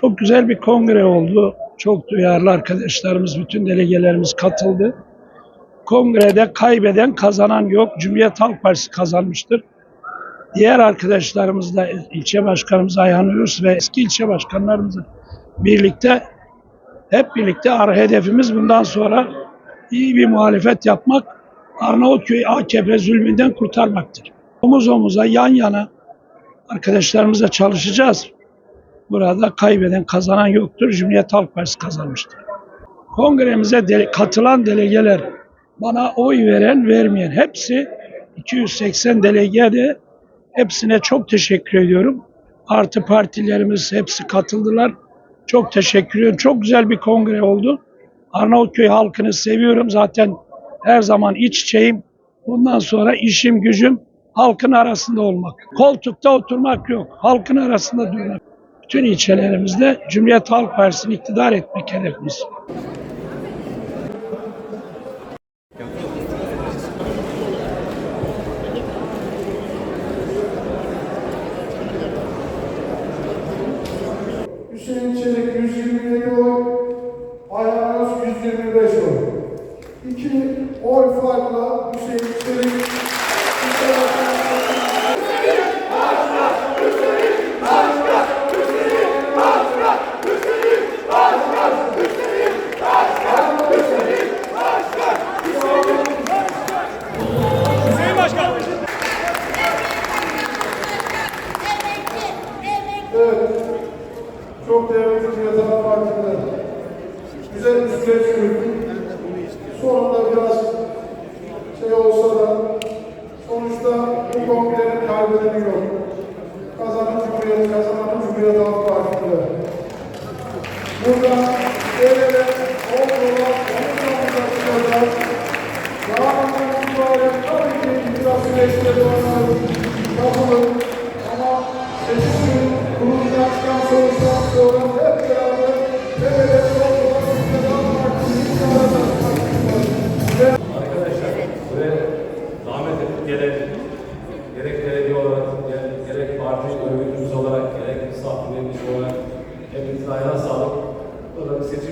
Çok güzel bir kongre oldu. Çok duyarlı arkadaşlarımız, bütün delegelerimiz katıldı. Kongrede kaybeden kazanan yok. Cumhuriyet Halk Partisi kazanmıştır. Diğer arkadaşlarımız da ilçe başkanımız Ayhan Öz ve eski ilçe başkanlarımızla birlikte hep birlikte ara hedefimiz bundan sonra iyi bir muhalefet yapmak, Arnavutköy AKP zulmünden kurtarmaktır. Omuz omuza yan yana arkadaşlarımızla çalışacağız. Burada kaybeden kazanan yoktur. Cumhuriyet Halk Partisi kazanmıştır. Kongremize de- katılan delegeler, bana oy veren vermeyen hepsi 280 delege de hepsine çok teşekkür ediyorum. Artı partilerimiz hepsi katıldılar. Çok teşekkür ediyorum. Çok güzel bir kongre oldu. Arnavutköy halkını seviyorum. Zaten her zaman iç içeyim. Bundan sonra işim gücüm halkın arasında olmak. Koltukta oturmak yok. Halkın arasında durmak. Bütün ilçelerimizde Cumhuriyet Halk Partisi'ni iktidar etmek hedefimiz. Hüseyin Çelik 127 oy, Ayhan Öz 125 oy. İki oy farkla Hüseyin Çelik Burada el ele, kol kola, çıkacağız. Yarından itibaren tabii ki itiraz süreçleri var. Yapılır. Ama seçim çıkan sonuçtan sonra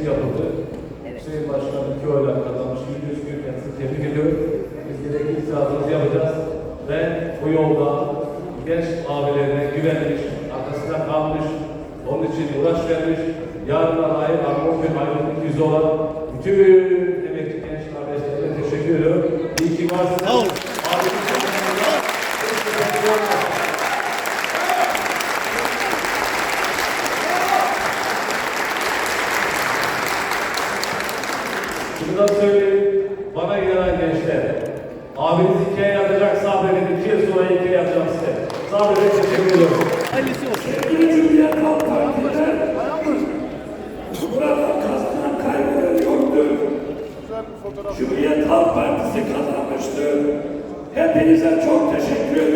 yapıldı. Hüseyin Başkan iki oyla kazanmış. Yüzde yüz bir kendisini tebrik ediyorum. Biz gerekli itirazımızı yapacağız. Ve bu yolda genç abilerine güvenmiş, arkasında kalmış, onun için uğraş vermiş, yarına dair Arnavutköy aydınlık yüzü olan bütün emekçi genç kardeşlerime teşekkür ediyorum. İyi ki varsınız. Şunu da söyleyeyim, bana inanan gençler, abiniz ikiye yatacak sabredin, iki yıl sonra ikiye yatacağım size. Sabredin, teşekkür ediyorum. Hayırlısı. Sevgili Cumhuriyet Halk Partiler, burada kazanan kaybeden yoktur. Cumhuriyet Halk Partisi kazanmıştır. Hepinize çok teşekkür ederim.